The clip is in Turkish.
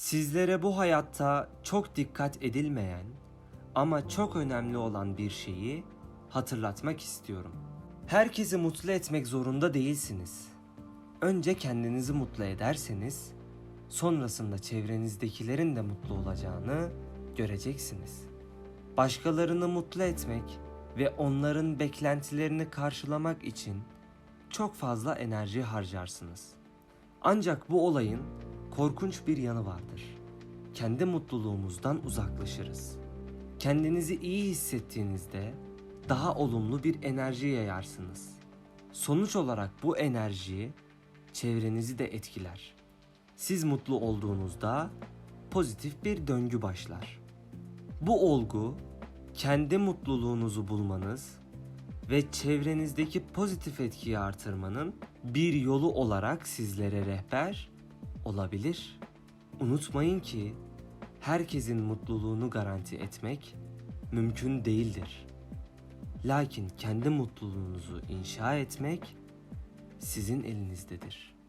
Sizlere bu hayatta çok dikkat edilmeyen ama çok önemli olan bir şeyi hatırlatmak istiyorum. Herkesi mutlu etmek zorunda değilsiniz. Önce kendinizi mutlu ederseniz sonrasında çevrenizdekilerin de mutlu olacağını göreceksiniz. Başkalarını mutlu etmek ve onların beklentilerini karşılamak için çok fazla enerji harcarsınız. Ancak bu olayın korkunç bir yanı vardır. Kendi mutluluğumuzdan uzaklaşırız. Kendinizi iyi hissettiğinizde daha olumlu bir enerji yayarsınız. Sonuç olarak bu enerji çevrenizi de etkiler. Siz mutlu olduğunuzda pozitif bir döngü başlar. Bu olgu kendi mutluluğunuzu bulmanız ve çevrenizdeki pozitif etkiyi artırmanın bir yolu olarak sizlere rehber olabilir. Unutmayın ki herkesin mutluluğunu garanti etmek mümkün değildir. Lakin kendi mutluluğunuzu inşa etmek sizin elinizdedir.